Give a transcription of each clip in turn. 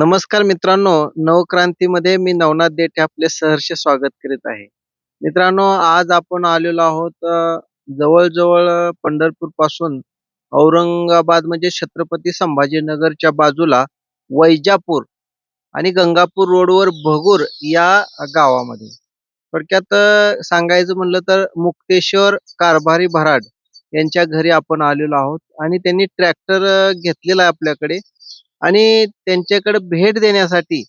नमस्कार मित्रांनो नवक्रांतीमध्ये मी नवनाथ देठे आपले सहर्ष स्वागत करीत आहे. मित्रांनो आज आपण आलेलो आहोत जवळजवळ पंढरपूरपासून औरंगाबाद म्हणजे छत्रपती संभाजीनगरच्या बाजूला वैजापूर आणि गंगापूर रोडवर भगूर या गावामध्ये. थोडक्यात सांगायचं म्हणलं तर मुक्तेश्वर कारभारी भराड यांच्या घरी आपण आलेलो आहोत आणि त्यांनी ट्रॅक्टर घेतलेला आहे आपल्याकडे. आणि त्यांच्याकडे भेट देण्यासाठी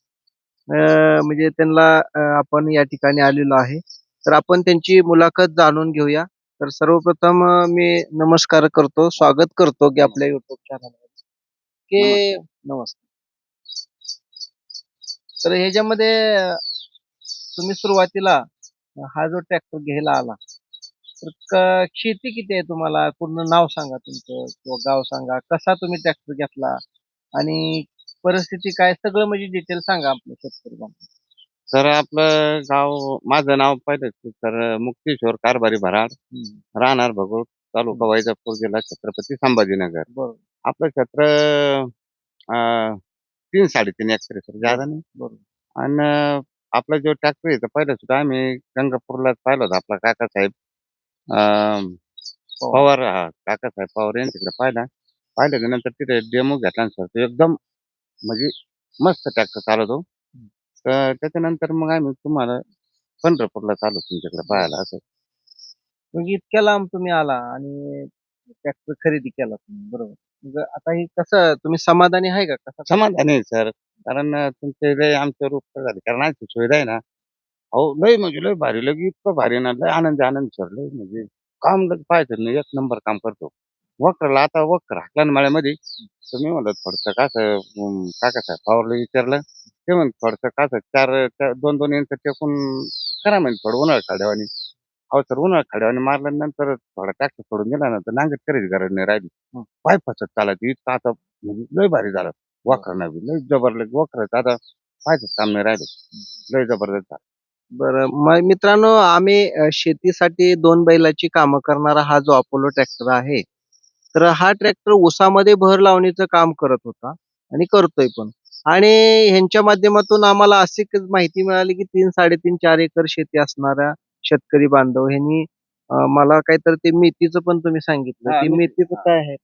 अं, म्हणजे त्यांना आपण या ठिकाणी आलेलो आहे. तर आपण त्यांची मुलाखत जाणून घेऊया. तर सर्वप्रथम मी नमस्कार करतो स्वागत करतो की आपल्या युट्यूब चॅनल की नमस्कार. तर ह्याच्यामध्ये तुम्ही सुरुवातीला हा जो ट्रॅक्टर घ्यायला आला तर शेती किती आहे तुम्हाला? पूर्ण नाव सांगा तुमचं किंवा गाव सांगा. कसा तुम्ही ट्रॅक्टर घेतला? आणि परिस्थिती काय सगळं म्हणजे डिटेल सांगा आपल्या शेतकरी बांधवांना. तर आपलं गाव माझं नाव पहिलं तर मुक्तेश्वर कारभारी भराड राहणार भगूर तालुका वैजापूर जिल्हा छत्रपती संभाजीनगर. बरोबर. आपलं क्षेत्र अं, तीन साडेतीन एकर आहे सर जादा नाही. बरोबर. आणि आपला जो ट्रॅक्टर आहे पहिलं सुद्धा आम्ही गंगापूरला पाहिलं होतं आपला काकासाहेब अं, पवार हा काकासाहेब पवार यांच्याकडे पाहिला. पाहिल्याच्या नंतर तिथे डेमो घेतला सर तो एकदम म्हणजे मस्त ट्रॅक्टर चालवतो. तर त्याच्यानंतर मग आम्ही तुम्हाला पंढरपूरला चालू तुमच्याकडे पाहायला असं. म्हणजे इतक्या लांब तुम्ही आला आणि ट्रॅक्टर खरेदी केला तुम्ही बरोबर. मग आता हे कसं तुम्ही समाधानी आहे का? कसं समाधानी आहे सर. कारण तुमचे लय आमच्यावर उपकार झाले. कारण आमची सुविधा आहे ना. अहो लय म्हणजे लय भारी लगे इतकं भारी ना लय आनंदी आनंद सर. लय म्हणजे काम लग पाहिजे ना एक नंबर काम करतो. वक्रला आता वक्र हाकला माळ्यामध्ये. तुम्ही म्हणलं थोडस कसं अं, काकासाहेब पवारला विचारलं? ते म्हण थोडस कसं चार चार- दोन दोन इंच टेकून करा म्हणजे थोडं उन्हाळ खाड्यावानी. अहो सर उन्हाळ खाड्यावानी मारल्यानंतर थोडा ट्रॅक्टर सोडून गेला ना तर नांगत करायची गरज नाही राहिली. पाय फसत चालायची इतकं आता म्हणजे लय भारी झालं. वक्र नाही लय जबरदस्त वक्र आता पायच काम नाही राहिलं. लय जबरदस्त झालं. बरं मित्रांनो आम्ही अं, शेतीसाठी दोन बैलाची कामं करणारा हा जो अपोलो ट्रॅक्टर आहे तर हा ट्रॅक्टर ऊसामध्ये भर लावणीचं काम करत होता आणि करतोय पण. आणि ह्यांच्या माध्यमातून आम्हाला अशी माहिती मिळाली की तीन साडेतीन चार एकर शेती असणाऱ्या शेतकरी बांधव ह्यांनी मला काहीतरी ते मेथीचं पण तुम्ही सांगितलं. ते मेथी, मेथीचं. काय आहे?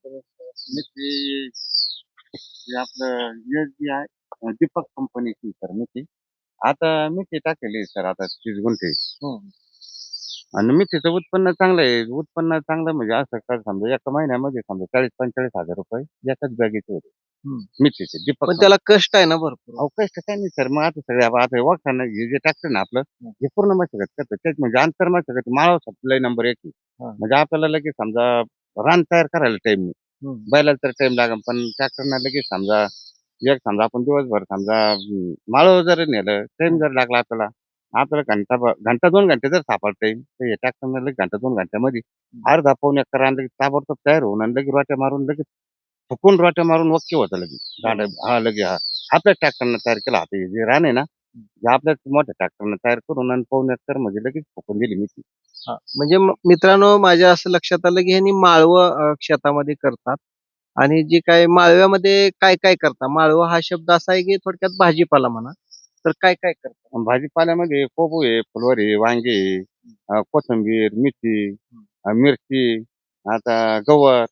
आपलं दीपक कंपनीची सर मी आता मी ते टाकलेली सर आता तीस गुंठे. आणि मिठीचं उत्पन्न चांगलं आहे. उत्पन्न चांगलं म्हणजे असं कर समजा एका महिन्यामध्ये समजा चाळीस पंचेचाळीस हजार रुपये एकाच बॅगेचे होते. मिठीचे दीपक पण त्याला कष्ट आहे ना भरपूर. अहो कष्ट काय नाही सर. मग आता सगळे आप- आता वाखाना हे जे टाकतं ना आपलं हे पूर्ण मशागत करतं तेच म्हणजे आंतर मशागत माळव लय नंबर एक आहे. हा. म्हणजे आपल्याला लगेच समजा रान तयार करायला टाइम नाही. बैलाला तर टाइम लागेल पण ट्रॅक्टरना लगेच समजा एक समजा आपण दिवसभर समजा अं, माळव जर नेलं टाइम जर लागला आपल्याला आपल्याला घंटा घंटा दोन घंटे जर सापडत येईल तर हे ट्रॅक्टर लगेच घंटा दोन घंट्यामध्ये अर्धा पाऊन एकर रान लगेच ताबडतोब तयार होऊन आणि लगेच रोट्या मारून लगेच फुकून रोट्या मारून वक्की होतं लगेच. गाड्या हा लगे हा आपल्या ट्रॅक्टरनं तयार केला. आता हे जे रान आहे ना हे आपल्याच मोठ्या ट्रॅक्टरनं तयार करून आणि पाऊन एकर म्हणजे लगेच फुकून दिली मी ती हा. म्हणजे म- मित्रांनो माझ्या असं लक्षात आलं की ह्यांनी माळव शेतामध्ये करतात. आणि जे काय माळव्यामध्ये काय काय करतात? माळव हा शब्द असा आहे की थोडक्यात भाजीपाला म्हणा. तर काय काय करतात? भाजीपाल्यामध्ये कोबू आहे फुलवारी आहे, वांगे आहे, अं, कोथिंबीर मेथी अं, मिरची आता गवत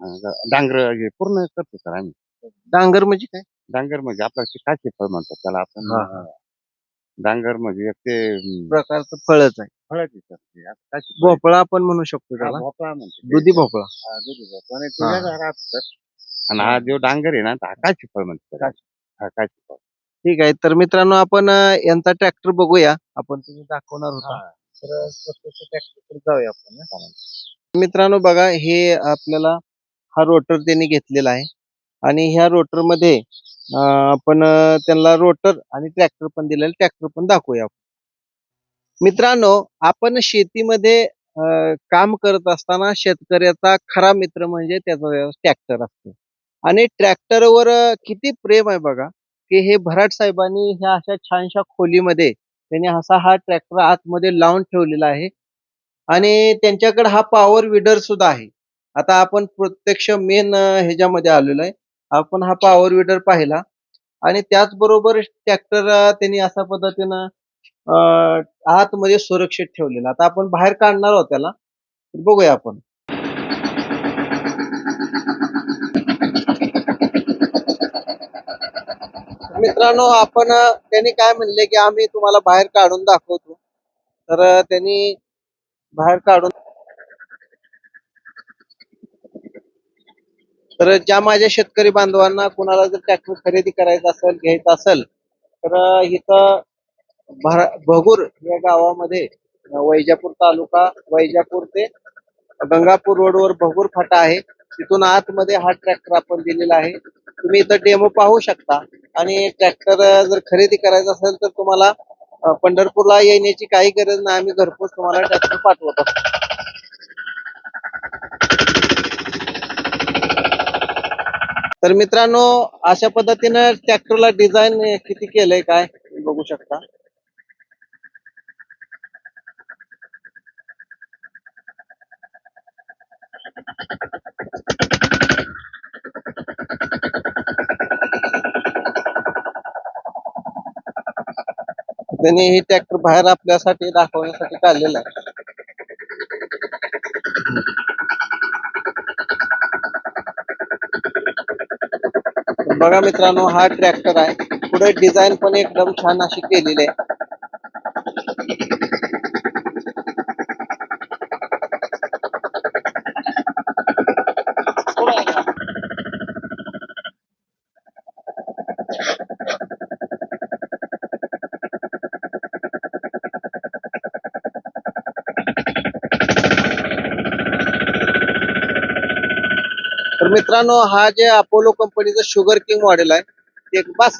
अं, डांगर हे पूर्ण करतो सर आम्ही. डांगर म्हणजे काय? डांगर म्हणजे आपला ते काचे फळ म्हणतात त्याला आपण डांगर म्हणजे एक ते अं, प्रकारचं फळच आहे. फळाचे सर ते आता काचे फळ. भोपळा आपण म्हणू शकतो हा, त्याला. भोपळा म्हणते. ते. दुधी भोपळा. हा, दुधी भोपळा. आणि हा. ते वेगळा राहतो सर. आणि हा जो डांगर आहे ना हा काचे फळ म्हणतात त्याला. हा काचे फळ. ठीक आहे. तर मित्रांनो आपण अं, यांचा ट्रॅक्टर बघूया. आपण तुम्ही दाखवणार होता. तर ट्रॅक्टर जाऊया आपण हं. मित्रांनो बघा हे आपल्याला हा रोटर त्यांनी घेतलेला आहे. आणि ह्या रोटरमध्ये अं, आपण अं, त्यांना रोटर आणि ट्रॅक्टर पण दिलेलं ट्रॅक्टर पण दाखवूया आपण. मित्रांनो आपण शेतीमध्ये अं, काम करत असताना शेतकऱ्याचा खरा मित्र म्हणजे त्याचा ट्रॅक्टर असतो. आणि ट्रॅक्टरवर किती प्रेम आहे बघा. की हे भराट साहेबांनी ह्या अशा छानशा खोलीमध्ये त्यांनी असा हा ट्रॅक्टर आतमध्ये लावून ठेवलेला आहे. आणि त्यांच्याकडे हा पॉवर विडर सुद्धा आहे. आता आपण प्रत्यक्ष मेन ह्याच्यामध्ये आलेलो आहे. आपण हा पॉवर विडर पाहिला. आणि त्याचबरोबर ट्रॅक्टर त्यांनी अशा पद्धतीनं आतमध्ये सुरक्षित ठेवलेला. आता आपण बाहेर काढणार आहोत त्याला. बघूया आपण. मित्रांनो आपण त्यांनी काय म्हणले की आम्ही तुम्हाला बाहेर काढून दाखवतो. तर त्यांनी बाहेर काढून तर ज्या माझ्या शेतकरी बांधवांना कुणाला जर ट्रॅक्टर खरेदी करायचा असेल घ्यायचा असेल तर इथं भगूर या गावामध्ये वैजापूर तालुका वैजापूर ते गंगापूर रोडवर भगूर फाटा आहे. तिथून आतमध्ये हा ट्रॅक्टर आपण दिलेला आहे. तुम्ही इथं डेमो पाहू शकता. आणि ट्रॅक्टर जर खरेदी करायचा असेल तर तुम्हाला पंढरपूरला येण्याची काही गरज नाही. आम्ही घरपोच तुम्हाला ट्रॅक्टर पाठवत. असतो तर मित्रांनो अशा पद्धतीनं ट्रॅक्टरला डिझाईन किती केलंय काय बघू शकता. त्यांनी ही ट्रॅक्टर बाहेर आपल्यासाठी दाखवण्यासाठी काढलेला आहे. बघा मित्रांनो हा ट्रॅक्टर आहे. पुढे डिझाईन पण एकदम छान अशी केलेली आहे. मित्रांनो हा जे अपोलो कंपनीचं शुगर किंग मॉडेल आहे ते एक बस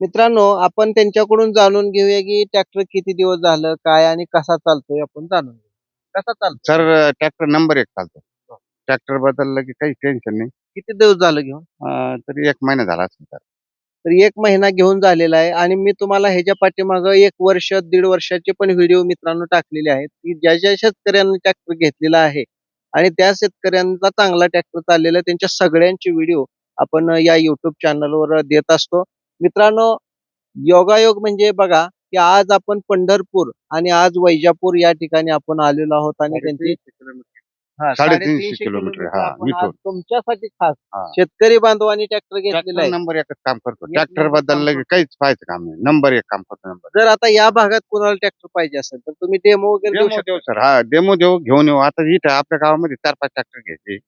मित्रांनो आपण त्यांच्याकडून जाणून घेऊया की ट्रॅक्टर किती दिवस झालं काय आणि कसा चालतोय आपण जाणून घेऊ कसा चालतो सर ट्रॅक्टर नंबर एक चालतो ट्रॅक्टर बदललं की काही टेन्शन नाही. किती दिवस झालं घेऊन? अं, तरी एक महिना झाला असेल सर तर एक महिना घेऊन झालेला आहे आणि मी तुम्हाला ह्याच्या पाठीमागं एक वर्ष दीड वर्षाचे पण व्हिडिओ मित्रांनो टाकलेले आहेत. की ज्या ज्या शेतकऱ्यांनी ट्रॅक्टर घेतलेला आहे आणि त्या शेतकऱ्यांचा चांगला ट्रॅक्टर चाललेला त्यांच्या सगळ्यांचे व्हिडिओ आपण या युट्यूब चॅनलवर देत असतो. मित्रांनो योगायोग म्हणजे बघा की आज आपण पंढरपूर आणि आज वैजापूर या ठिकाणी आपण आलेलो आहोत आणि त्यांची हा, साडेतीनशे किलोमीटर, किलोमीटर. हा, आपण आज इथून. तुमच्यासाठी खास हा. शेतकरी बांधवांनी ट्रॅक्टर घेतलेला ट्रॅक्टर आहे. नंबर एकच काम करतो. एक ट्रॅक्टर नंबर काम बदललं की करतो. काहीच पाहायचं काम नाही. नंबर एक काम करतो नंबर जर आता या भागात कुणाला ट्रॅक्टर पाहिजे असेल तर तुम्ही डेमो वगैरे देऊ डेमो शकता. देऊ सर. हा डेमो देऊ घेऊन येऊ. आता इथं आपल्या गावामध्ये चार पाच ट्रॅक्टर घ्यायचे.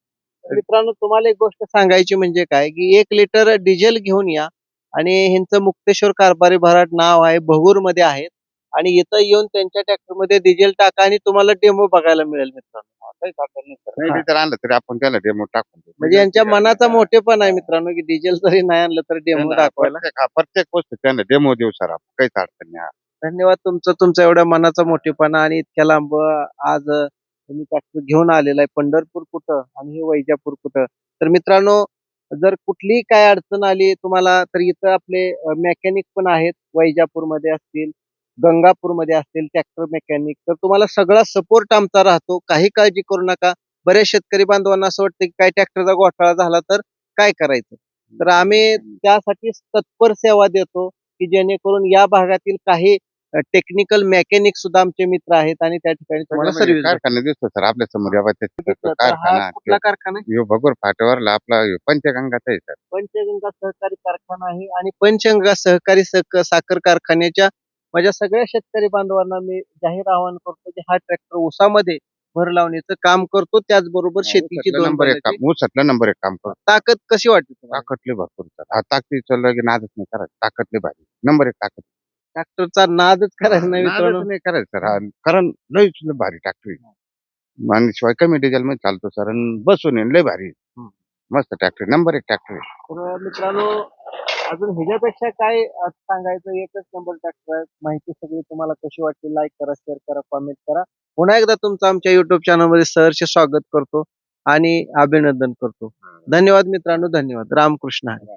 मित्रांनो तुम्हाला एक गोष्ट सांगायची म्हणजे काय की एक लिटर डिझेल घेऊन या. आणि ह्यांचं मुक्तेश्वर कारभारी भराट नाव आहे भगूरमध्ये आहेत आणि इथं येऊन त्यांच्या ट्रॅक्टरमध्ये डिझेल टाका आणि तुम्हाला डेमो बघायला मिळेल मित्रांनो काही अडचण नाही सर. नाही जर आणलं तरी आपण त्याला डेमो टाकून देऊ. म्हणजे यांच्या मनाचा मोठेपण आहे मित्रांनो की डिझेल जरी नाही आणलं तर डेमो त्यांना दाखवायला प्रत्येक हा, प्रत्येक गोष्ट त्यांना डेमो देऊ सर आपण काहीच अडचण नाही हा. धन्यवाद तुमचं तुमचा एवढ्या मनाचा मोठेपणा आणि इतक्या लांब आज तुम्ही ट्रॅक्टर घेऊन आलेला आहे पंढरपूर कुठं आणि हे वैजापूर कुठं तर मित्रांनो जर कुठलीही काय अडचण आली तुम्हाला तर इथं आपले मेकॅनिक पण आहेत वैजापूरमध्ये असतील गंगापूरमध्ये असतील ट्रॅक्टर मेकॅनिक तर तुम्हाला सगळा सपोर्ट आमचा राहतो. काही काळजी करू नका. बऱ्याच शेतकरी बांधवांना असं वाटतं की काय ट्रॅक्टरचा घोटाळा झाला तर काय करायचं? तर आम्ही त्यासाठी तत्पर सेवा देतो की जेणेकरून या भागातील काही टेक्निकल मेकॅनिक सुद्धा आमचे मित्र आहेत आणि त्या ठिकाणी तुम्हाला सगळं म्हणजे सर्व्हिस कारखाना दिसतो सर. आपल्यासमोर या कारखाना कुठला कारखाना? भगोर फाट्यावरला आपला पंचगंगाचा आहे सर. पंचगंगा सहकारी कारखाना आहे आणि पंचगंगा सहकारी सक- साखर कारखान्याच्या माझ्या सगळ्या शेतकरी बांधवांना मी जाहीर आवाहन करतो की हा ट्रॅक्टर ऊसामध्ये भर लावण्याचं काम करतो. त्याचबरोबर शेतीची दोन नंबर एक काम ऊसातलं नंबर एक काम करतो. ताकद कशी वाटते तुम्हाला? ताकदले भरपूर हा ताकदी चाललं की नादच नाही करायचं. ताकदले भारी. नंबर एक ताकद. ट्रॅक्टरचा नादच करायचा नाही मित्रांनो. नादच नाही करायचं सर. हा कारण लयच लय भारी ट्रॅक्टर आणि शिवाय कमी डिझेल मध्ये चालतो सर. आणि बसून येईन लय भारी मस्त ट्रॅक्टर नंबर एक ट्रॅक्टर तर मित्रांनो अजून ह्याच्यापेक्षा काय सांगायचं? एकच नंबर आहे माहिती सगळी तुम्हाला कशी वाटली? लाईक करा शेअर करा कमेंट करा. पुन्हा एकदा तुमचं आमच्या युट्यूब चॅनलमध्ये सहर्ष स्वागत करतो आणि अभिनंदन करतो. धन्यवाद मित्रांनो धन्यवाद. रामकृष्ण हरी.